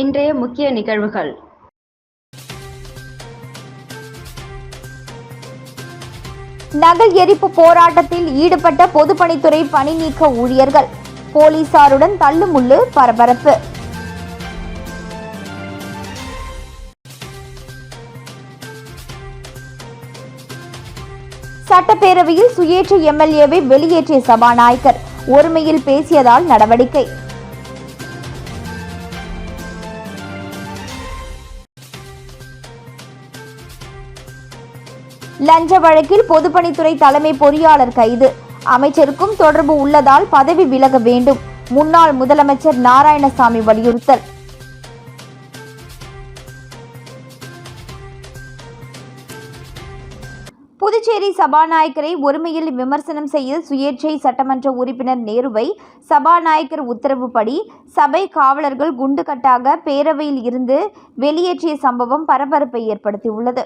இன்றைய முக்கிய நிகழ்வுகள். நகல் எரிப்பு போராட்டத்தில் ஈடுபட்ட பொதுப்பணித்துறை பணி நீக்க ஊழியர்கள். போலீசாருடன் தள்ளுமுள்ளு பரபரப்பு. சட்டப்பேரவையில் சுயேட்சை எம்எல்ஏவை வெளியேற்றிய சபாநாயகர். ஒருமையில் பேசியதால் நடவடிக்கை. லஞ்ச வழக்கில் பொதுப்பணித்துறை தலைமை பொறியாளர் கைது. அமைச்சருக்கும் தொடர்பு உள்ளதால் பதவி விலக வேண்டும். முன்னாள் முதலமைச்சர் நாராயணசாமி வலியுறுத்தல். புதுச்சேரி சபாநாயகரை ஒருமையில் விமர்சனம் செய்ய சுயேட்சை சட்டமன்ற உறுப்பினர் நேருவை சபாநாயகர் உத்தரவுப்படி சபை காவலர்கள் குண்டுகட்டாக பேரவையில் இருந்து வெளியேற்றிய சம்பவம் பரபரப்பை ஏற்படுத்தியுள்ளது.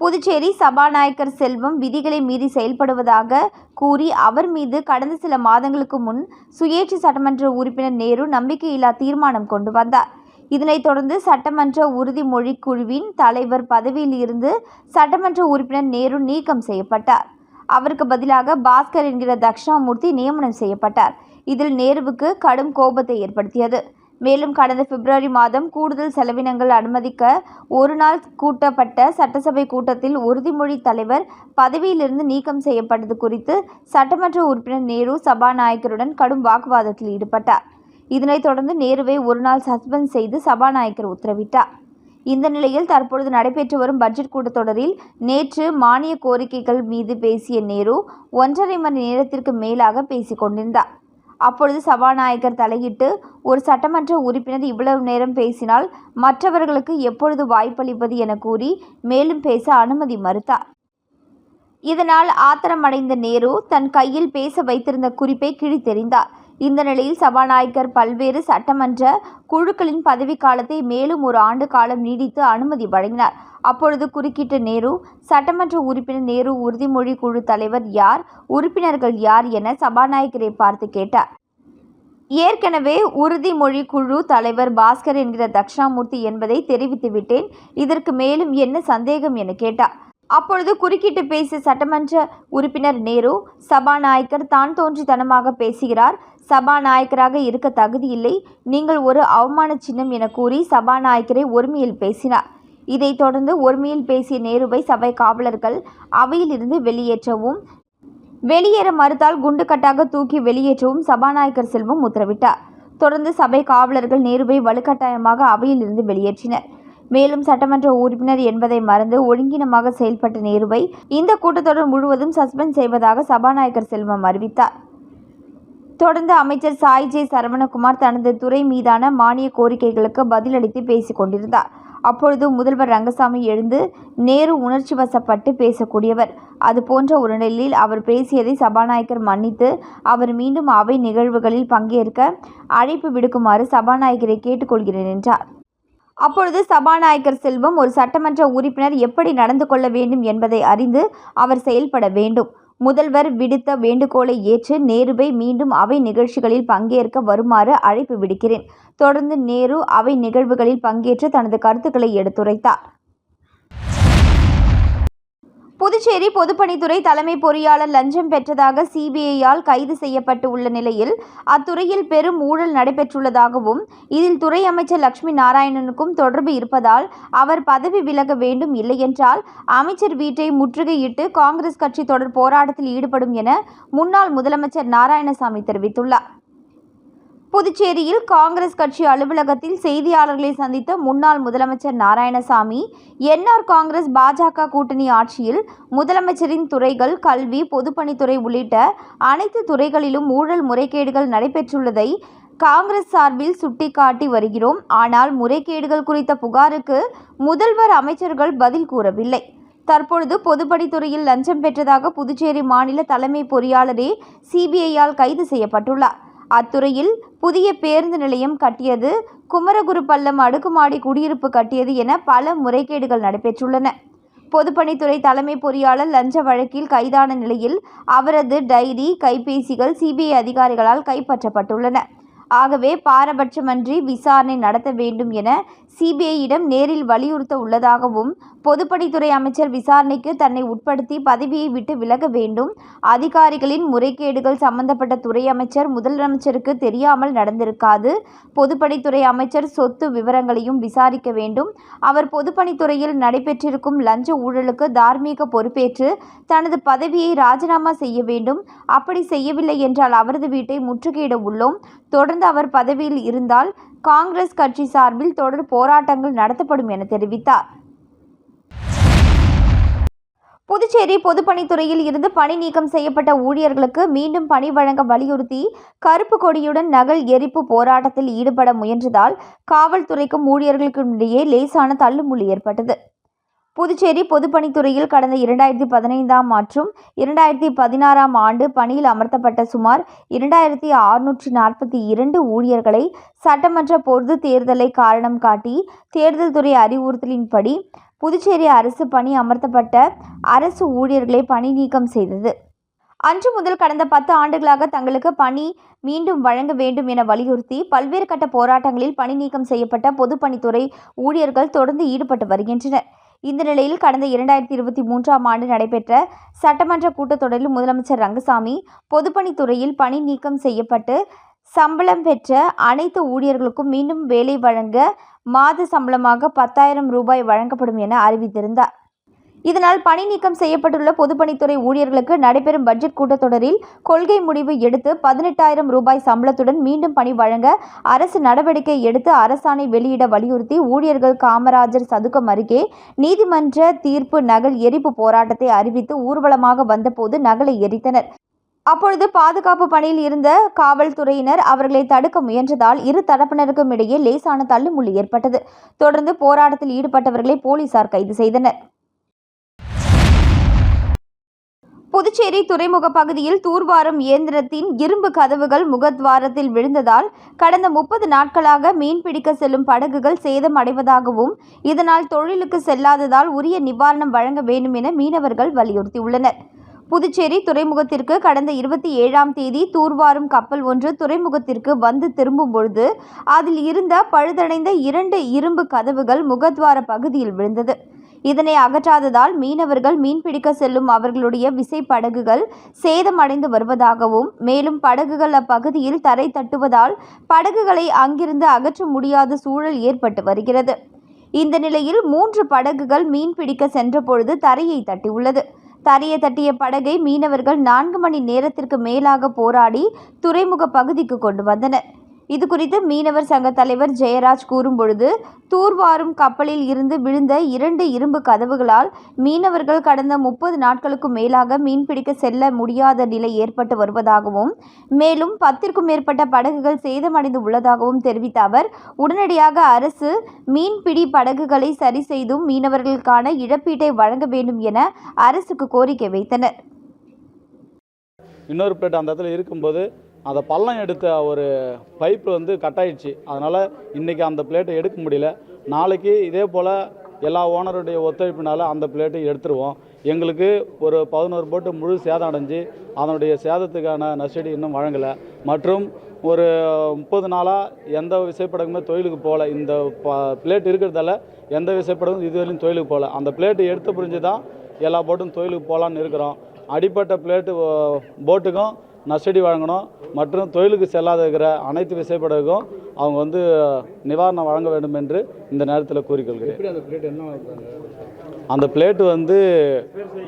புதுச்சேரி சபாநாயகர் செல்வம் விதிகளை மீறி செயல்படுவதாக கூறி அவர் மீது கடந்த சில மாதங்களுக்கு முன் சுயேட்சை சட்டமன்ற உறுப்பினர் நேரு நம்பிக்கையில்லா தீர்மானம் கொண்டு வந்தார். இதனைத் தொடர்ந்து சட்டமன்ற உறுதிமொழி குழுவின் தலைவர் பதவியில் இருந்து சட்டமன்ற உறுப்பினர் நேரு நீக்கம் செய்யப்பட்டார். அவருக்கு பதிலாக பாஸ்கர் என்கிற தக்ஷணாமூர்த்தி நியமனம் செய்யப்பட்டார். இதில் நேருவுக்கு கடும் கோபத்தை ஏற்படுத்தியது. மேலும் கடந்த பிப்ரவரி மாதம் கூடுதல் செலவினங்கள் அனுமதிக்க ஒரு நாள் கூட்டப்பட்ட சட்டசபை கூட்டத்தில் உறுதிமொழி தலைவர் பதவியிலிருந்து நீக்கம் செய்யப்பட்டது குறித்து சட்டமன்ற உறுப்பினர் நேரு சபாநாயகருடன் கடும் வாக்குவாதத்தில் ஈடுபட்டார். இதனைத் தொடர்ந்து நேருவை ஒரு நாள் சஸ்பெண்ட் செய்து சபாநாயகர் உத்தரவிட்டார். இந்த நிலையில் தற்பொழுது நடைபெற்று வரும் பட்ஜெட் கூட்டத்தொடரில் நேற்று மானிய கோரிக்கைகள் மீது பேசிய நேரு ஒன்றரை மணி நேரத்திற்கு மேலாக பேசிக் கொண்டிருந்தார் அப்பொழுது சபாநாயகர் தலையிட்டு ஒரு சட்டமன்ற உறுப்பினர் இவ்வளவு நேரம் பேசினால் மற்றவர்களுக்கு எப்பொழுது வாய்ப்பளிப்பது? என கூறி மேலும் பேச அனுமதி மறுத்தார். இதனால் ஆத்திரமடைந்த நேரு தன் கையில் பேச வைத்திருந்த குறிப்பை கிழித்தெறிந்தார். இந்த நிலையில் சபாநாயகர் பல்வேறு சட்டமன்ற குழுக்களின் பதவிக்காலத்தை மேலும் ஒரு ஆண்டு காலம் நீடித்து அனுமதி வழங்கினார். அப்பொழுது குறுக்கிட்ட நேரு சட்டமன்ற உறுப்பினர் நேரு உறுதிமொழி குழு தலைவர் யார் உறுப்பினர்கள் யார் என சபாநாயகரை பார்த்து கேட்டார். ஏற்கனவே உறுதிமொழி குழு தலைவர் பாஸ்கர் என்கிற தக்ஷணாமூர்த்தி என்பதை தெரிவித்து விட்டேன் இதற்கு மேலும் என்ன சந்தேகம் என கேட்டார். அப்பொழுது குறுக்கிட்டு பேசிய சட்டமன்ற உறுப்பினர் நேரு சபாநாயகர் தான் தோன்றித்தனமாக பேசுகிறார். சபாநாயகராக இருக்க தகுதியில்லை நீங்கள் ஒரு அவமான சின்னம் என கூறி சபாநாயகரை ஒருமையில் பேசினார். இதைத் தொடர்ந்து ஒருமையில் பேசிய நேருவை சபை காவலர்கள் அவையிலிருந்து வெளியேற்றவும் வெளியேற மறுத்தால் குண்டுக்கட்டாக தூக்கி வெளியேற்றவும் சபாநாயகர் செல்வம் உத்தரவிட்டார். தொடர்ந்து சபை காவலர்கள் நேருவை வலுக்கட்டாயமாக அவையிலிருந்து வெளியேற்றினர். மேலும் சட்டமன்ற உறுப்பினர் என்பதை மறந்து ஒழுங்கினமாக செயல்பட்ட நேருவை இந்த கூட்டத்தொடர் முழுவதும் சஸ்பெண்ட் செய்வதாக சபாநாயகர் செல்வம் அறிவித்தார். தொடர்ந்து அமைச்சர் சாய் ஜே சரவணகுமார் தனது துறை மீதான மானிய கோரிக்கைகளுக்கு பதிலளித்து பேசிக் கொண்டிருந்தார். அப்பொழுது முதல்வர் ரங்கசாமி எழுந்து நேரு உணர்ச்சி வசப்பட்டு பேசக்கூடியவர். அது போன்ற ஒரு நிலையில் அவர் பேசியதை சபாநாயகர் மன்னித்து அவர் மீண்டும் அவை நிகழ்வுகளில் பங்கேற்க அழைப்பு விடுக்குமாறு சபாநாயகரை கேட்டுக்கொள்கிறேன் என்றார். அப்பொழுது சபாநாயகர் செல்வம் ஒரு சட்டமன்ற உறுப்பினர் எப்படி நடந்து கொள்ள வேண்டும் என்பதை அறிந்து அவர் செயல்பட வேண்டும். முதல்வர் விடுத்த வேண்டுகோளை ஏற்று நேருவை மீண்டும் அவை நிகழ்ச்சிகளில் பங்கேற்க வருமாறு அழைப்பு விடுக்கிறேன். தொடர்ந்து நேரு அவை நிகழ்வுகளில் பங்கேற்று தனது கருத்துக்களை எடுத்துரைத்தார். புதுச்சேரி பொதுப்பணித்துறை தலைமை பொறியாளர் லஞ்சம் பெற்றதாக சிபிஐயால் கைது செய்யப்பட்டு உள்ள நிலையில் அத்துறையில் பெரும் ஊழல் நடைபெற்றுள்ளதாகவும் இதில் துறை அமைச்சர் லட்சுமி நாராயணனுக்கும் தொடர்பு இருப்பதால் அவர் பதவி விலக வேண்டும் இல்லையென்றால் அமைச்சர் வீட்டை முற்றுகையிட்டு காங்கிரஸ் கட்சி தொடர் போராட்டத்தில் ஈடுபடும் என முன்னாள் முதலமைச்சர் நாராயணசாமி தெரிவித்துள்ளார். புதுச்சேரியில் காங்கிரஸ் கட்சி அலுவலகத்தில் செய்தியாளர்களை சந்தித்த முன்னாள் முதலமைச்சர் நாராயணசாமி என்ஆர் காங்கிரஸ் பாஜக கூட்டணி ஆட்சியில் முதலமைச்சரின் துறைகள் கல்வி பொதுப்பணித்துறை உள்ளிட்ட அனைத்து துறைகளிலும் ஊழல் முறைகேடுகள் நடைபெற்றுள்ளதை காங்கிரஸ் சார்பில் சுட்டிக்காட்டி வருகிறோம். ஆனால் முறைகேடுகள் குறித்த புகாருக்கு முதல்வர் அமைச்சர்கள் பதில் கூறவில்லை. தற்பொழுது பொதுப்பணித்துறையில் லஞ்சம் பெற்றதாக புதுச்சேரி மாநில தலைமை பொறியாளரே சிபிஐயால் கைது செய்யப்பட்டுள்ளார். அத்துறையில் புதிய பேருந்து நிலையம் கட்டியது. குமரகுரு பள்ளம் அடுக்குமாடி குடியிருப்பு கட்டியது என பல முறைகேடுகள் நடைபெற்றுள்ளன. பொதுப்பணித்துறை தலைமை பொறியாளர் லஞ்ச வழக்கில் கைதான நிலையில் அவரது டைரி கைபேசிகள் சிபிஐ அதிகாரிகளால் கைப்பற்றப்பட்டுள்ளன. ஆகவே பாரபட்சமன்றி விசாரணை நடத்த வேண்டும் என சிபிஐயிடம் நேரில் வலியுறுத்த உள்ளதாகவும் பொதுப்பணித்துறை அமைச்சர் விசாரணைக்கு தன்னை உட்படுத்தி பதவியை விட்டு விலக வேண்டும். அதிகாரிகளின் முறைகேடுகள் சம்பந்தப்பட்ட துறை அமைச்சர் முதலமைச்சருக்கு தெரியாமல் நடந்திருக்காது. பொதுப்பணித்துறை அமைச்சர் சொத்து விவரங்களையும் விசாரிக்க வேண்டும். அவர் பொதுப்பணித்துறையில் நடைபெற்றிருக்கும் லஞ்ச ஊழலுக்கு தார்மீக பொறுப்பேற்று தனது பதவியை ராஜினாமா செய்ய வேண்டும். அப்படி செய்யவில்லை என்றால் அவரது வீட்டை முற்றுகையிட உள்ளோம். தொடர்ந்து அவர் பதவியில் இருந்தால் காங்கிரஸ் கட்சி சார்பில் தொடர் போராட்டங்கள் நடத்தப்படும் என தெரிவித்தார். புதுச்சேரி பொதுப்பணித்துறையில் இருந்து பணி நீக்கம் செய்யப்பட்ட ஊழியர்களுக்கு மீண்டும் பணி வழங்க வலியுறுத்தி கருப்பு கொடியுடன் நகல் எரிப்பு போராட்டத்தில் ஈடுபட முயன்றதால் காவல்துறைக்கும் ஊழியர்களுக்கும் இடையே லேசான தள்ளுமுள்ளி ஏற்பட்டது. புதுச்சேரி பொதுப்பணித்துறையில் கடந்த இரண்டாயிரத்தி பதினைந்தாம் மற்றும் இரண்டாயிரத்தி பதினாறாம் ஆண்டு பணியில் அமர்த்தப்பட்ட சுமார் இரண்டாயிரத்தி அறுநூற்றி நாற்பத்தி இரண்டு ஊழியர்களை சட்டமன்ற பொது தேர்தலை காரணம் காட்டி தேர்தல் துறை அறிவுறுத்தலின்படி புதுச்சேரி அரசு பணி அமர்த்தப்பட்ட அரசு ஊழியர்களை பணி நீக்கம் செய்தது. அன்று முதல் கடந்த பத்து ஆண்டுகளாக தங்களுக்கு பணி மீண்டும் வழங்க வேண்டும் என வலியுறுத்தி பல்வேறு கட்ட போராட்டங்களில் பணி நீக்கம் செய்யப்பட்ட பொதுப்பணித்துறை ஊழியர்கள் தொடர்ந்து ஈடுபட்டு வருகின்றனர். இந்த நிலையில் கடந்த இரண்டாயிரத்தி இருபத்தி மூன்றாம் ஆண்டு நடைபெற்ற சட்டமன்ற கூட்டத்தொடரில் முதலமைச்சர் ரங்கசாமி பொதுப்பணித்துறையில் பணி நீக்கம் செய்யப்பட்டு சம்பளம் பெற்ற அனைத்து ஊழியர்களுக்கும் மீண்டும் வேலை வழங்க மாத சம்பளமாக பத்தாயிரம் ரூபாய் வழங்கப்படும் என அறிவித்திருந்தார். இதனால் பணி நீக்கம் செய்யப்பட்டுள்ள பொதுப்பணித்துறை ஊழியர்களுக்கு நடைபெறும் பட்ஜெட் கூட்டத்தொடரில் கொள்கை முடிவு எடுத்து பதினெட்டாயிரம் ரூபாய் சம்பளத்துடன் மீண்டும் பணி வழங்க அரசு நடவடிக்கை எடுத்து அரசாணை வெளியிட வலியுறுத்தி ஊழியர்கள் காமராஜர் சதுக்கம் அருகே நீதிமன்ற தீர்ப்பு நகல் எரிப்பு போராட்டத்தை அறிவித்து ஊர்வலமாக வந்தபோது நகலை எரித்தனர். அப்பொழுது பாதுகாப்பு பணியில் இருந்த காவல்துறையினர் அவர்களை தடுக்க முயன்றதால் இரு தரப்பினருக்கும் இடையே லேசான தள்ளுமுள்ளு ஏற்பட்டது. தொடர்ந்து போராட்டத்தில் ஈடுபட்டவர்களை போலீசார் கைது செய்தனர். புதுச்சேரி துறைமுக பகுதியில் தூர்வாரும் இயந்திரத்தின் இரும்பு கதவுகள் முகத்வாரத்தில் விழுந்ததால் கடந்த முப்பது நாட்களாக மீன்பிடிக்க செல்லும் படகுகள் சேதம் அடைவதாகவும் இதனால் தொழிலுக்கு செல்லாததால் உரிய நிவாரணம் வழங்க வேண்டும் என மீனவர்கள் வலியுறுத்தியுள்ளனர். புதுச்சேரி துறைமுகத்திற்கு கடந்த இருபத்தி ஏழாம் தேதி தூர்வாரும் கப்பல் ஒன்று துறைமுகத்திற்கு வந்து திரும்பும் பொழுது அதில் இருந்த பழுதடைந்த இரண்டு இரும்பு கதவுகள் முகத்வார பகுதியில் விழுந்தது. இதனை அகற்றாததால் மீனவர்கள் மீன்பிடிக்க செல்லும் அவர்களுடைய விசை படகுகள் சேதமடைந்து வருவதாகவும் மேலும் படகுகள் அப்பகுதியில் தரை தட்டுவதால் படகுகளை அங்கிருந்து அகற்ற முடியாத சூழல் ஏற்பட்டு வருகிறது. இந்த நிலையில் மூன்று படகுகள் மீன்பிடிக்க சென்றபொழுது தரையை தட்டியுள்ளது. தரையை தட்டிய படகை மீனவர்கள் நான்கு மணி நேரத்திற்கு மேலாக போராடி துறைமுக பகுதிக்கு கொண்டு வந்தனர். இது குறித்து மீனவர் சங்க தலைவர் ஜெயராஜ் கூறும்பொழுது தூர்வாரும் கப்பலில் இருந்து விழுந்த இரண்டு இரும்பு கதவுகளால் மீனவர்கள் கடந்த முப்பது நாட்களுக்கு மேலாக மீன்பிடிக்க செல்ல முடியாத நிலை ஏற்பட்டு வருவதாகவும் மேலும் பத்திற்கும் மேற்பட்ட படகுகள் சேதமடைந்து உள்ளதாகவும் தெரிவித்த அவர் உடனடியாக அரசு மீன்பிடி படகுகளை சரி செய்தும் மீனவர்களுக்கான இழப்பீட்டை வழங்க வேண்டும் என அரசுக்கு கோரிக்கை வைத்தனர். இன்னொரு பிளேட் அந்த இடத்துல இருக்கும்போது அதை பள்ளம் எடுத்த ஒரு பைப்பு வந்து கட் ஆயிடுச்சு அதனால் இன்றைக்கி அந்த பிளேட்டை எடுக்க முடியல. நாளைக்கு இதே போல் எல்லா ஓனருடைய ஒத்துழைப்பினால அந்த பிளேட்டை எடுத்துருவோம். எங்களுக்கு ஒரு பதினோரு போட்டு முழு சேதம் அடைஞ்சு அதனுடைய சேதத்துக்கான நஷ்டடி இன்னும் வழங்கலை. மற்றும் ஒரு முப்பது நாளாக எந்த விசைப்படகுமே தொழிலுக்கு போகல இந்த ப பிளேட் இருக்கிறதால எந்த விசைப்படகும் இதுவரையும் தொழிலுக்கு போகல அந்த பிளேட்டு எடுத்து புரிஞ்சு தான் எல்லா போட்டும் தொழிலுக்கு போகலான்னு இருக்கிறோம். அடிப்பட்ட பிளேட்டு போட்டுக்கும். நஷ்டடி வழங்கணும். மற்றும் தொழிலுக்கு செல்லாத இருக்கிற அனைத்து விசைப்படகுக்கும் அவங்க வந்து நிவாரணம் வழங்க வேண்டும் என்று இந்த நேரத்தில் கூறிக்கொள்கிறேன். அந்த பிளேட்டு வந்து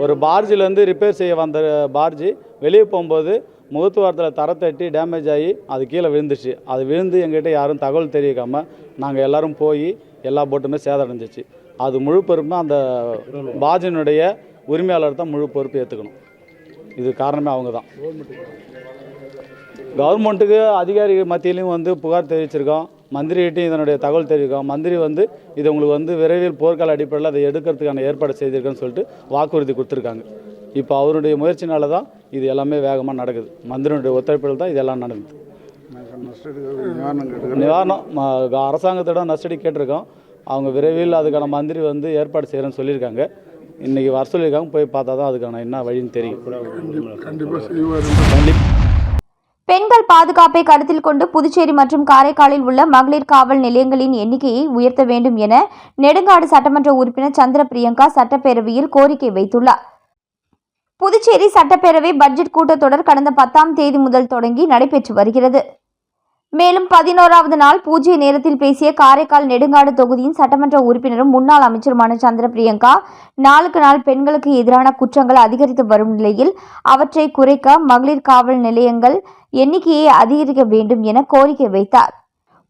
ஒரு பார்ஜிலேருந்து ரிப்பேர் செய்ய வந்த பார்ஜி வெளியே போகும்போது முகத்துவாரத்தில் தர தட்டி டேமேஜ் ஆகி அது கீழே விழுந்துச்சு அது விழுந்து எங்ககிட்ட யாரும் தகவல் தெரிவிக்காமல் நாங்கள் எல்லாரும் போய் எல்லா போட்டுமே சேதடைஞ்சிச்சு. அது முழு பொறுப்புமே அந்த பார்ஜினுடைய உரிமையாளர் தான் முழு பொறுப்பு ஏற்றுக்கணும் இது காரணமே அவங்க தான் கவர்மெண்ட்டுக்கு அதிகாரி மத்தியிலையும் வந்து புகார் தெரிவிச்சிருக்கோம். மந்திரிகிட்டையும் இதனுடைய தகவல் தெரிவிக்கோம் மந்திரி வந்து இது உங்களுக்கு வந்து விரைவில் போர்க்கால அடிப்படையில் அதை எடுக்கிறதுக்கான ஏற்பாடு செய்திருக்கேன்னு சொல்லிட்டு வாக்குறுதி கொடுத்துருக்காங்க. இப்போ அவருடைய முயற்சினால தான் இது எல்லாமே வேகமாக நடக்குது. மந்திரியுடைய ஒத்துழைப்பில் தான் இதெல்லாம் நடக்குது நிவாரணம் அரசாங்கத்திடம் நஷ்டடி கேட்டிருக்கோம். அவங்க விரைவில் அதுக்கான மந்திரி வந்து ஏற்பாடு செய்கிறேன்னு சொல்லியிருக்காங்க. இன்றைக்கி வர சொல்லியிருக்காங்க போய் பார்த்தா தான் அதுக்கான என்ன வழின்னு தெரியும். பெண்கள் பாதுகாப்பை கருத்தில் கொண்டு புதுச்சேரி மற்றும் காரைக்காலில் உள்ள மகளிர் காவல் நிலையங்களின் எண்ணிக்கையை உயர்த்த வேண்டும் என நெடுங்காடு சட்டமன்ற உறுப்பினர் சந்திர பிரியங்கா சட்டப்பேரவையில் கோரிக்கை வைத்துள்ளார். புதுச்சேரி சட்டப்பேரவை பட்ஜெட் கூட்டத்தொடர் கடந்த பத்தாம் தேதி முதல் தொடங்கி நடைபெற்று வருகிறது. மேலும் பதினோராவது நாள் பூஜ்ய நேரத்தில் பேசிய காரைக்கால் நெடுங்காடு தொகுதியின் சட்டமன்ற உறுப்பினரும் முன்னாள் அமைச்சருமான சந்திர பிரியங்கா நாளுக்கு நாள் பெண்களுக்கு எதிரான குற்றங்கள் அதிகரித்து வரும் நிலையில் அவற்றை குறைக்க மகளிர் காவல் நிலையங்கள் எண்ணிக்கையை அதிகரிக்க வேண்டும் என கோரிக்கை வைத்தார்.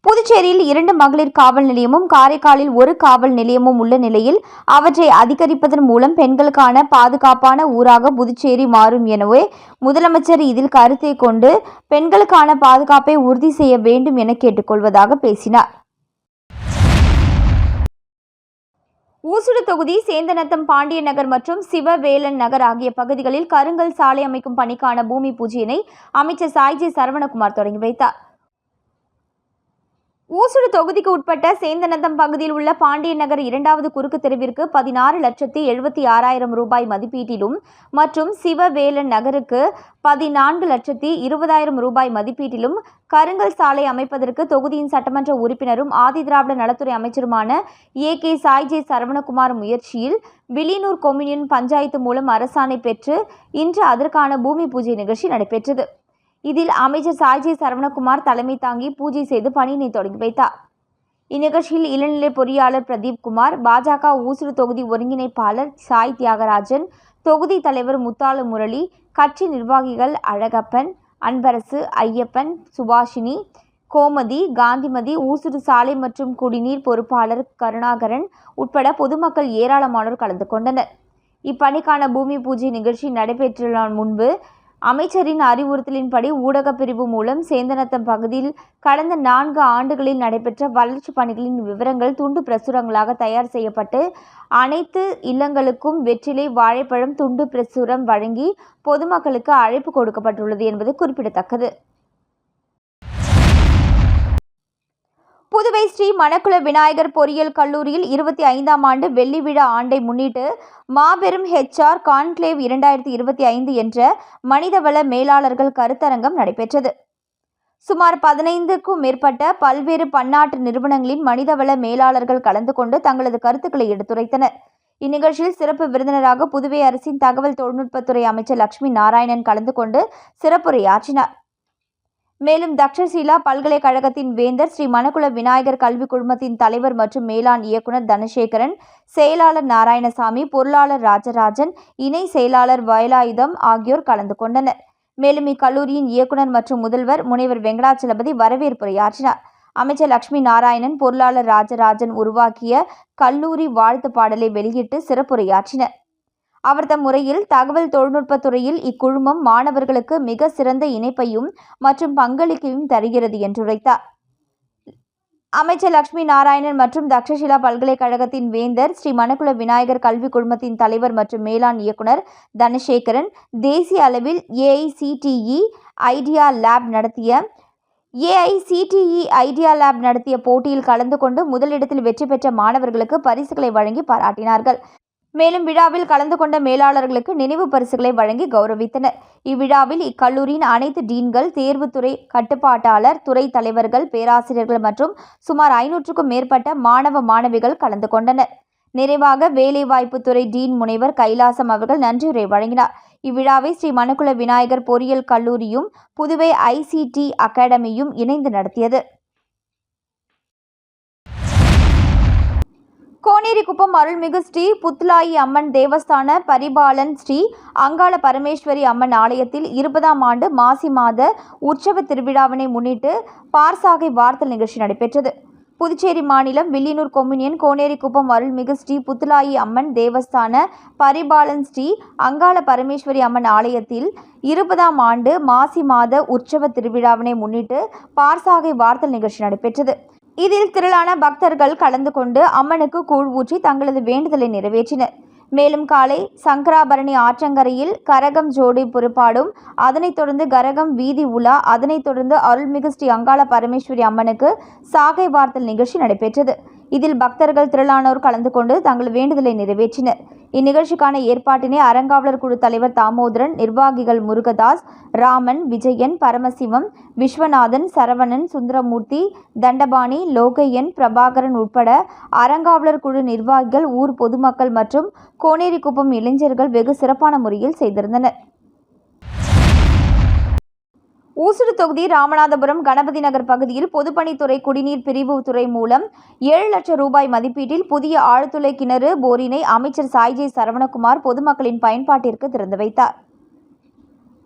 புதுச்சேரியில் இரண்டு மகளிர் காவல் நிலையமும் காரைக்காலில் ஒரு காவல் நிலையமும் உள்ள நிலையில் அவற்றை அதிகரிப்பதன் மூலம் பெண்களுக்கான பாதுகாப்பான ஊராக புதுச்சேரி மாறும் எனவே முதலமைச்சர் இதில் கருத்தை கொண்டு பெண்களுக்கான பாதுகாப்பை உறுதி செய்ய வேண்டும் என கேட்டுக்கொள்வதாக பேசினார். ஊசுடு தொகுதி சேந்தநத்தம் பாண்டிய நகர் மற்றும் சிவவேலன் நகர் ஆகிய பகுதிகளில் கருங்கல் சாலை அமைக்கும் பணிக்கான பூமி பூஜையினை அமைச்சர் சாய்ஜி சரவணகுமார் தொடங்கி வைத்தார். ஊசுடு தொகுதிக்கு உட்பட்ட சேந்தநத்தம் பகுதியில் உள்ள பாண்டிய நகர் இரண்டாவது குறுக்கு தெருவிற்கு பதினாறு லட்சத்தி எழுபத்தி ஆறாயிரம் ரூபாய் மதிப்பீட்டிலும் மற்றும் சிவவேலன் நகருக்கு பதினான்கு லட்சத்தி இருபதாயிரம் ரூபாய் மதிப்பீட்டிலும் கருங்கல் சாலை அமைப்பதற்கு தொகுதியின் சட்டமன்ற உறுப்பினரும் ஆதிதிராவிட நலத்துறை அமைச்சருமான ஏ கே சாய்ஜே சரவணகுமார் முயற்சியில் வில்லியனூர் கொம்யூனியன் பஞ்சாயத்து மூலம் அரசாணை பெற்று இன்று அதற்கான பூமி பூஜை நிகழ்ச்சி நடைபெற்றது. இதில் அமைச்சர் சாய்ஜி சரவணகுமார் தலைமை தாங்கி பூஜை செய்து பணியினை தொடங்கி வைத்தார். இந்நிகழ்ச்சியில் இளநிலை பொறியாளர் பிரதீப் குமார் பாஜக ஊசுடு தொகுதி ஒருங்கிணைப்பாளர் சாய் தியாகராஜன் தொகுதி தலைவர் முத்தாலு முரளி கட்சி நிர்வாகிகள் அழகப்பன் அன்பரசு ஐயப்பன் சுபாஷினி கோமதி காந்திமதி ஊசுடு சாலை மற்றும் குடிநீர் பொறுப்பாளர் கருணாகரன் உட்பட பொதுமக்கள் ஏராளமானோர் கலந்து கொண்டனர். இப்பணிக்கான பூமி பூஜை நிகழ்ச்சி நடைபெற்றுள்ள முன்பு அமைச்சரின் அறிவுறுத்தலின்படி ஊடகப் பிரிவு மூலம் சேந்தநத்தம் பகுதியில் கடந்த நான்கு ஆண்டுகளில் நடைபெற்ற வளர்ச்சிப் பணிகளின் விவரங்கள் துண்டு பிரசுரங்களாக தயார் செய்யப்பட்டு அனைத்து இல்லங்களுக்கும் வெற்றிலை வாழைப்பழம் துண்டு பிரசுரம் வழங்கி பொதுமக்களுக்கு அழைப்பு கொடுக்கப்பட்டுள்ளது என்பது குறிப்பிடத்தக்கது. புதுவை ஸ்ரீ மணக்குள விநாயகர் பொறியியல் கல்லூரியில் இருபத்தி ஐந்தாம் ஆண்டு வெள்ளி விழா ஆண்டை முன்னிட்டு மாபெரும் ஹெச்ஆர் கான்க்ளேவ் இரண்டாயிரத்தி இருபத்தி ஐந்து என்ற மனிதவள மேலாளர்கள் கருத்தரங்கம் நடைபெற்றது. சுமார் பதினைந்துக்கும் மேற்பட்ட பல்வேறு பன்னாட்டு நிறுவனங்களின் மனிதவள மேலாளர்கள் கலந்து கொண்டு தங்களது கருத்துக்களை எடுத்துரைத்தனர். இந்நிகழ்ச்சியில் சிறப்பு விருந்தினராக புதுவை அரசின் தகவல் தொழில்நுட்பத்துறை அமைச்சர் லட்சுமி நாராயணன் கலந்து கொண்டு சிறப்புரையாற்றினார். மேலும் தக்ஷசீலா பல்கலைக்கழகத்தின் வேந்தர் ஸ்ரீ மணக்குள விநாயகர் கல்விக் குழுமத்தின் தலைவர் மற்றும் மேலாண் இயக்குனர் தனசேகரன் செயலாளர் நாராயணசாமி பொருளாளர் ராஜராஜன் இணை செயலாளர் வயலாயுதம் ஆகியோர் கலந்து கொண்டனர். மேலும் இக்கல்லூரியின் இயக்குனர் மற்றும் முதல்வர் முனைவர் வெங்கடாச்சலபதி வரவேற்புரையாற்றினார் அமைச்சர் லட்சுமி நாராயணன் பொருளாளர் ராஜராஜன் உருவாக்கிய கல்லூரி வாழ்த்து பாடலை வெளியிட்டு சிறப்புரையாற்றினர். அவர் தம் முறையில் தகவல் தொழில்நுட்பத்துறையில் இக்குழுமம் மாணவர்களுக்கு மிக சிறந்த இணைப்பையும் மற்றும் பங்களிப்பையும் தருகிறது என்றுரைத்தார் அமைச்சர் லட்சுமி நாராயணன் மற்றும் தக்ஷசிலா பல்கலைக்கழகத்தின் வேந்தர் ஸ்ரீ மணக்குள விநாயகர் கல்விக் குழுமத்தின் தலைவர் மற்றும் மேலாண் இயக்குனர் தனசேகரன் தேசிய அளவில் ஏஐசிடிஇ ஐடியா லேப் நடத்திய ஏஐசிடிஇ ஐடியா லேப் நடத்திய போட்டியில் கலந்து கொண்டு முதலிடத்தில் வெற்றி பெற்ற மாணவர்களுக்கு பரிசுகளை வழங்கி பாராட்டினார்கள். மேலும் விழாவில் கலந்து கொண்ட மேலாளர்களுக்கு நினைவு பரிசுகளை வழங்கி கௌரவித்தனர். இவ்விழாவில் இக்கல்லூரியின் அனைத்து டீன்கள் தேர்வுத்துறை கட்டுப்பாட்டாளர் துறை தலைவர்கள் பேராசிரியர்கள் மற்றும் சுமார் ஐநூற்றுக்கும் மேற்பட்ட மாணவ மாணவிகள் கலந்து கொண்டனர். நிறைவாக வேலைவாய்ப்பு துறை டீன் முனைவர் கைலாசம் அவர்கள் நன்றியுரை வழங்கினார். இவ்விழாவை ஸ்ரீ மணக்குள விநாயகர் பொறியியல் கல்லூரியும் புதுவை ஐசிடி அகாடமியும் இணைந்து நடத்தியது. கோனேரிக்குப்பம் அருள்மிகு ஸ்ரீ புத்லாயி அம்மன் தேவஸ்தான பரிபாலன் ஸ்ரீ அங்காள பரமேஸ்வரி அம்மன் ஆலயத்தில் இருபதாம் ஆண்டு மாசி மாத உற்சவ திருவிழாவினை முன்னிட்டு பார்சாகை வார்த்தல் நிகழ்ச்சி நடைபெற்றது. புதுச்சேரி மாநிலம் வில்லியனூர் கொம்யூனியன் கோனேரிக்குப்பம் அருள்மிகு ஸ்ரீ புத்லாயி அம்மன் தேவஸ்தான பரிபாலன் ஸ்ரீ அங்காள பரமேஸ்வரி அம்மன் ஆலயத்தில் இருபதாம் ஆண்டு மாசி மாத உற்சவ திருவிழாவினை முன்னிட்டு பார்சாகை வார்த்தல் நிகழ்ச்சி நடைபெற்றது. இதில் திரளான பக்தர்கள் கலந்து கொண்டு அம்மனுக்கு கூழ் ஊற்றி தங்களது வேண்டுதலை நிறைவேற்றினர். மேலும் காலை சங்கராபரணி ஆற்றங்கரையில் கரகம் ஜோடி புறப்பாடும் அதனைத் தொடர்ந்து கரகம் வீதி உலா அதனைத் தொடர்ந்து அருள்மிகு ஸ்ரீ அங்காள பரமேஸ்வரி அம்மனுக்கு சாகை வார்த்தல் நிகழ்ச்சி நடைபெற்றது. இதில் பக்தர்கள் திரளானோர் கலந்து கொண்டு தங்கள் வேண்டுதலை நிறைவேற்றினர். இந்நிகழ்ச்சிக்கான ஏற்பாட்டினை அறங்காவலர் குழு தலைவர் தாமோதரன் நிர்வாகிகள் முருகதாஸ் ராமன் விஜயன் பரமசிவம் விஸ்வநாதன் சரவணன் சுந்தரமூர்த்தி தண்டபாணி லோகையன் பிரபாகரன் உட்பட அறங்காவலர் குழு நிர்வாகிகள் ஊர் பொதுமக்கள் மற்றும் கோனேரிக்குப்பம் இளைஞர்கள் வெகு சிறப்பான முறையில் செய்திருந்தனர். ஊசுடு தொகுதி ராமநாதபுரம் கணபதி நகர் பகுதியில் பொதுப்பணித்துறை குடிநீர் பிரிவு துறை மூலம் ஏழு லட்சம் ரூபாய் மதிப்பீட்டில் புதிய ஆழ்துளை கிணறு போரினை அமைச்சர் சாய்ஜே சரவணகுமார் பொதுமக்களின் பயன்பாட்டிற்கு திறந்து வைத்தார்.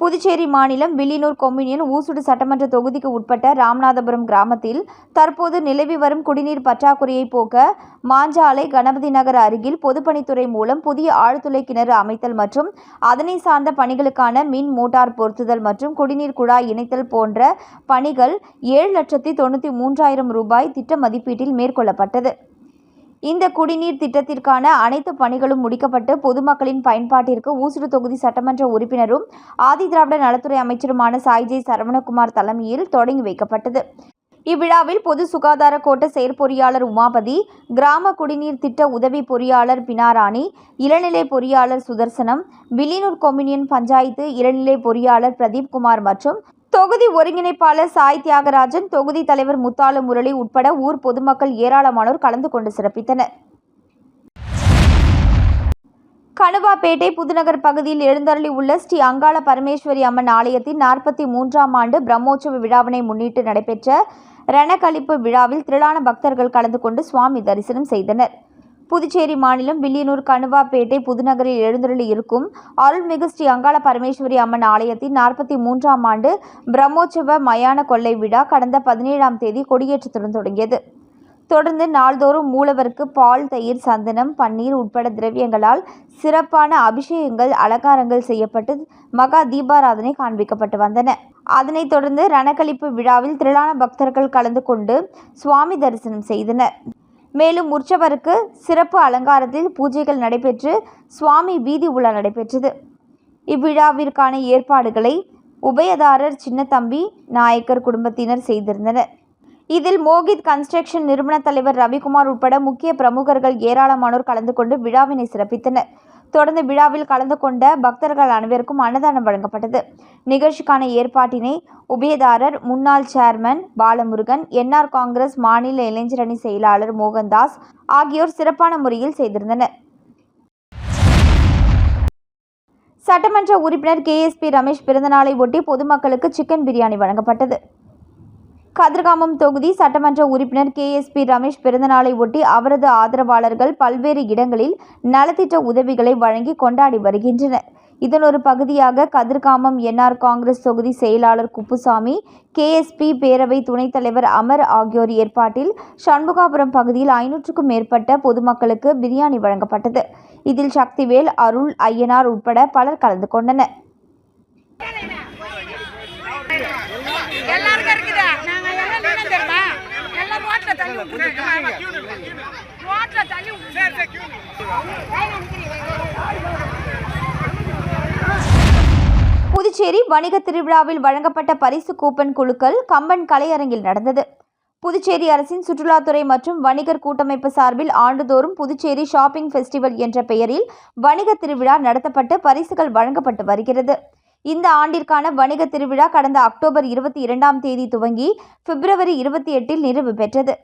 புதுச்சேரி மாநிலம் வில்லியனூர் கொம்யூனியன் ஊசுடு சட்டமன்ற தொகுதிக்கு உட்பட்ட ராமநாதபுரம் கிராமத்தில் தற்போது நிலவி வரும் குடிநீர் பற்றாக்குறையை போக்க மாஞ்சாலை கணபதி நகர் அருகில் பொதுப்பணித்துறை மூலம் புதிய ஆழ்துளை கிணறு அமைத்தல் மற்றும் அதனை சார்ந்த பணிகளுக்கான மின் மோட்டார் பொருத்துதல் மற்றும் குடிநீர் குழாய் இணைத்தல் போன்ற பணிகள் ஏழு லட்சத்தி தொண்ணூற்றி மூன்றாயிரம் ரூபாய் திட்ட மதிப்பீட்டில் மேற்கொள்ளப்பட்டது. இந்த குடிநீர் திட்டத்திற்கான அனைத்து பணிகளும் முடிக்கப்பட்டு பொதுமக்களின் பயன்பாட்டிற்கு ஊசுடு தொகுதி சட்டமன்ற உறுப்பினரும் ஆதி திராவிட நலத்துறை அமைச்சருமான சாய்ஜே சரவணகுமார் தலைமையில் தொடங்கி வைக்கப்பட்டது. இவ்விழாவில் பொது சுகாதார கோட்ட செயற்பொறியாளர் உமாபதி கிராம குடிநீர் திட்ட உதவி பொறியாளர் பினாராணி இளநிலை பொறியாளர் சுதர்சனம் வில்லியனூர் கொம்யூனியன் பஞ்சாயத்து இளநிலை பொறியாளர் பிரதீப் குமார் மற்றும் தொகுதி ஒருங்கிணைப்பாளர் சாய் தியாகராஜன் தொகுதி தலைவர் முத்தாலு முரளி உட்பட ஊர் பொதுமக்கள் ஏராளமானோர் கலந்து கொண்டு சிறப்பித்தனர். கணுவாப்பேட்டை புதுநகர் பகுதியில் எழுந்தருளி உள்ள ஸ்ரீ அங்காள பரமேஸ்வரி அம்மன் ஆலயத்தின் நாற்பத்தி மூன்றாம் ஆண்டு பிரம்மோற்சவ விழாவினை முன்னிட்டு நடைபெற்ற ரணக்களிப்பு விழாவில் திரளான பக்தர்கள் கலந்து கொண்டு சுவாமி தரிசனம் செய்தனர். புதுச்சேரி மாநிலம் வில்லியனூர் கணுவாப்பேட்டை புதுநகரில் எழுந்தருளி இருக்கும் அருள்மிகு ஸ்ரீ அங்காள பரமேஸ்வரி அம்மன் ஆலயத்தின் நாற்பத்தி மூன்றாம் ஆண்டு பிரம்மோற்சவ மயான கொள்ளை விழா கடந்த பதினேழாம் தேதி கொடியேற்றத்துடன் தொடங்கியது. தொடர்ந்து நாள்தோறும் மூலவருக்கு பால் தயிர் சந்தனம் பன்னீர் உட்பட திரவியங்களால் சிறப்பான அபிஷேகங்கள் அலங்காரங்கள் செய்யப்பட்டு மகா தீபாராதனை காண்பிக்கப்பட்டு வந்தன. அதனைத் தொடர்ந்து ரணக்களிப்பு விழாவில் திரளான பக்தர்கள் கலந்து கொண்டு சுவாமி தரிசனம் செய்தனர். மேலும் உற்சவருக்கு சிறப்பு அலங்காரத்தில் பூஜைகள் நடைபெற்று சுவாமி வீதி உலா நடைபெற்றது. இவ்விழாவிற்கான ஏற்பாடுகளை உபயதாரர் சின்னத்தம்பி நாயக்கர் குடும்பத்தினர் செய்திருந்தனர். இதில் மோகித் கன்ஸ்ட்ரக்ஷன் நிறுவன தலைவர் ரவிக்குமார் உட்பட முக்கிய பிரமுகர்கள் ஏராளமானோர் கலந்து கொண்டு விழாவினை சிறப்பித்தனர். தொடர்ந்து விழாவில் கலந்து கொண்ட பக்தர்கள் அனைவருக்கும் அன்னதானம் வழங்கப்பட்டது. நிகழ்ச்சிக்கான ஏற்பாட்டினை உபயதாரர் முன்னாள் சேர்மன் பாலமுருகன் என்ஆர் காங்கிரஸ் மாநில இளைஞரணி செயலாளர் மோகன்தாஸ் ஆகியோர் சிறப்பான முறையில் செய்திருந்தனர். சட்டமன்ற உறுப்பினர் கேஎஸ்பி ரமேஷ் பிறந்தநாளை ஒட்டி பொதுமக்களுக்கு சிக்கன் பிரியாணி வழங்கப்பட்டது. கதிர்காமம் தொகுதி சட்டமன்ற உறுப்பினர் கேஎஸ்பி ரமேஷ் பிறந்தநாளை ஒட்டி அவரது ஆதரவாளர்கள் பல்வேறு இடங்களில் நலத்திட்ட உதவிகளை வழங்கி கொண்டாடி வருகின்றனர். இதன் ஒரு பகுதியாக கதிர்காமம் என்ஆர் காங்கிரஸ் தொகுதி செயலாளர் குப்புசாமி கேஎஸ்பி பேரவை துணைத் தலைவர் அமர் ஆகியோர் ஏற்பாட்டில் சண்முகாபுரம் பகுதியில் ஐநூற்றுக்கும் மேற்பட்ட பொதுமக்களுக்கு பிரியாணி வழங்கப்பட்டது. இதில் சக்திவேல் அருள் ஐயனார் உட்பட பலர் கலந்து கொண்டனர். புதுச்சேரி வணிக திருவிழாவில் வழங்கப்பட்ட பரிசு கூப்பன் குழுக்கள் கம்பன் கலையரங்கில் நடந்தது புதுச்சேரி அரசின் சுற்றுலாத்துறை மற்றும் வணிகர் கூட்டமைப்பு சார்பில் ஆண்டுதோறும் புதுச்சேரி ஷாப்பிங் ஃபெஸ்டிவல் என்ற பெயரில் வணிக திருவிழா நடத்தப்பட்டு பரிசுகள் வழங்கப்பட்டு வருகிறது இந்த ஆண்டிற்கான வணிக திருவிழா கடந்த அக்டோபர் இருபத்தி இரண்டாம் தேதி துவங்கி பிப்ரவரி இருபத்தி எட்டில் நிறைவு பெற்றது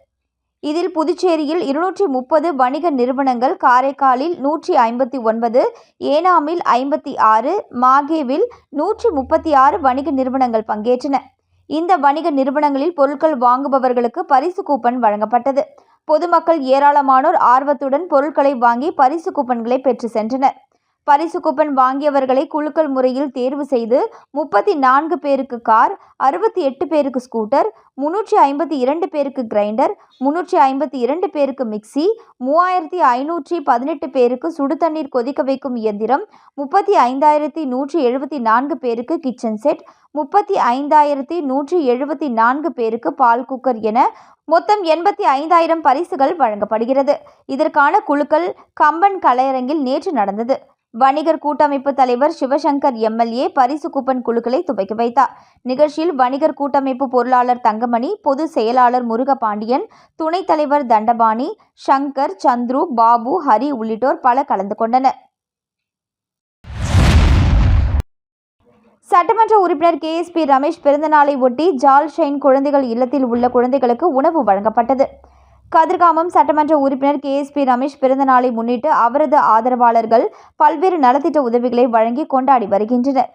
இதில் புதுச்சேரியில் இருநூற்றி முப்பது வணிக நிறுவனங்கள் காரைக்காலில் நூற்றி ஐம்பத்தி ஒன்பது ஏனாமில் ஐம்பத்தி ஆறு மாகேவில் நூற்றி முப்பத்தி ஆறு வணிக நிறுவனங்கள் பங்கேற்றன. இந்த வணிக நிறுவனங்களில் பொருட்கள் வாங்குபவர்களுக்கு பரிசு கூப்பன் வழங்கப்பட்டது. பொதுமக்கள் ஏராளமானோர் ஆர்வத்துடன் பொருட்களை வாங்கி பரிசு கூப்பன்களை பெற்று சென்றனர். பரிசு கூப்பன் வாங்கியவர்களை குழுக்கள் முறையில் தேர்வு செய்து முப்பத்தி நான்கு பேருக்கு கார் அறுபத்தி எட்டு பேருக்கு ஸ்கூட்டர் முன்னூற்றி ஐம்பத்தி இரண்டு பேருக்கு கிரைண்டர் முன்னூற்றி ஐம்பத்தி இரண்டு பேருக்கு மிக்சி மூவாயிரத்தி ஐநூற்றி பதினெட்டு பேருக்கு சுடு தண்ணீர் கொதிக்க வைக்கும் இயந்திரம் முப்பத்தி ஐந்தாயிரத்தி நூற்றி எழுபத்தி நான்கு பேருக்கு கிச்சன் செட் முப்பத்தி ஐந்தாயிரத்தி நூற்றி எழுபத்தி நான்கு பேருக்கு பால் குக்கர் என மொத்தம் எண்பத்தி ஐந்தாயிரம் பரிசுகள் வழங்கப்படுகிறது. இதற்கான குழுக்கள் கம்பன் கலையரங்கில் நேற்று நடந்தது. வணிகர் கூட்டமைப்பு தலைவர் சிவசங்கர் எம்எல்ஏ பரிசு கூப்பன் குழுக்களை துவக்கி வைத்தார். நிகழ்ச்சியில் வணிகர் கூட்டமைப்பு பொருளாளர் தங்கமணி பொது செயலாளர் முருகபாண்டியன் துணைத் தலைவர் தண்டபாணி சங்கர் சந்துரு பாபு ஹரி உள்ளிட்டோர் பல கலந்து கொண்டனர். சட்டமன்ற உறுப்பினர் கே எஸ் பி ரமேஷ் பிறந்தநாளை ஒட்டி ஜால் ஷைன் குழந்தைகள் இல்லத்தில் உள்ள குழந்தைகளுக்கு உணவு வழங்கப்பட்டது. கதிர்காமம் சட்டமன்ற உறுப்பினர் கேஎஸ்பி ரமேஷ் பிறந்த நாளை முன்னிட்டு அவரது ஆதரவாளர்கள் பல்வேறு நலத்திட்ட உதவிகளை வழங்கி கொண்டாடி வருகின்றனர்.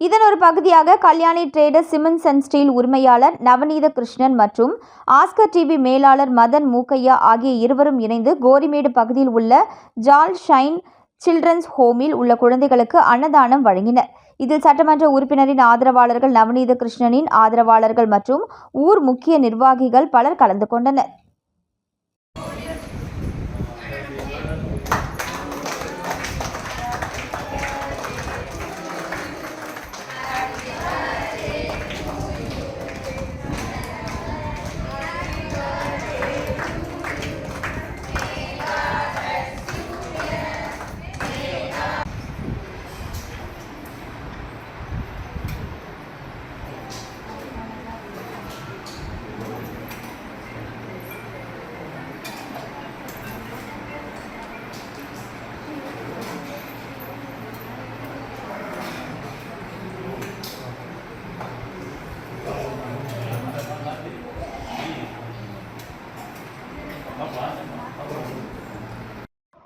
இதன் ஒரு பகுதியாக Kalyani trader cements and steel உரிமையாளர் நவநீத கிருஷ்ணன் மற்றும் ஆஸ்கர் டிவி மேலாளர் மதன் மூக்கையா ஆகிய இருவரும் இணைந்து கோரிமேடு பகுதியில் உள்ள ஜால் ஷைன் சில்ட்ரன்ஸ் ஹோமில் உள்ள குழந்தைகளுக்கு அன்னதானம் வழங்கினர். இதில் சட்டமன்ற உறுப்பினரின் ஆதரவாளர்கள் நவநீத கிருஷ்ணனின் ஆதரவாளர்கள் மற்றும் ஊர் முக்கிய நிர்வாகிகள் பலர் கலந்து கொண்டனர்.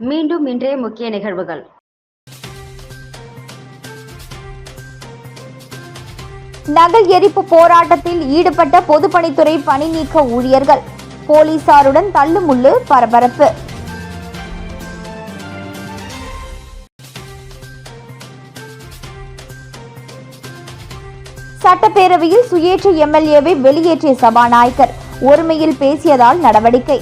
மீண்டும் இன்றைய முக்கிய நிகழ்வுகள். நகல் எரிப்பு போராட்டத்தில் ஈடுபட்ட பொதுப்பணித்துறை பணி நீக்க ஊழியர்கள். போலீசாருடன் தள்ளுமுள்ளு பரபரப்பு. சட்டப்பேரவையில் சுயேட்சை எம்எல்ஏவை வெளியேற்றிய சபாநாயகர். ஒருமையில் பேசியதால் நடவடிக்கை.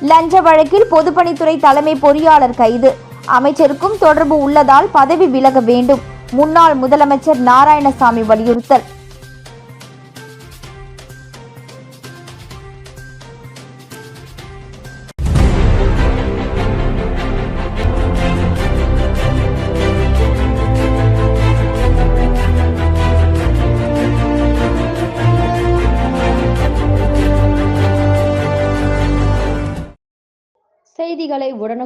லஞ்ச வழக்கில் பொதுப்பணித்துறை தலைமை பொறியாளர் கைது. அமைச்சருக்கும் தொடர்பு உள்ளதால் பதவி விலக வேண்டும். முன்னாள் முதலமைச்சர் நாராயணசாமி வலியுறுத்தல்.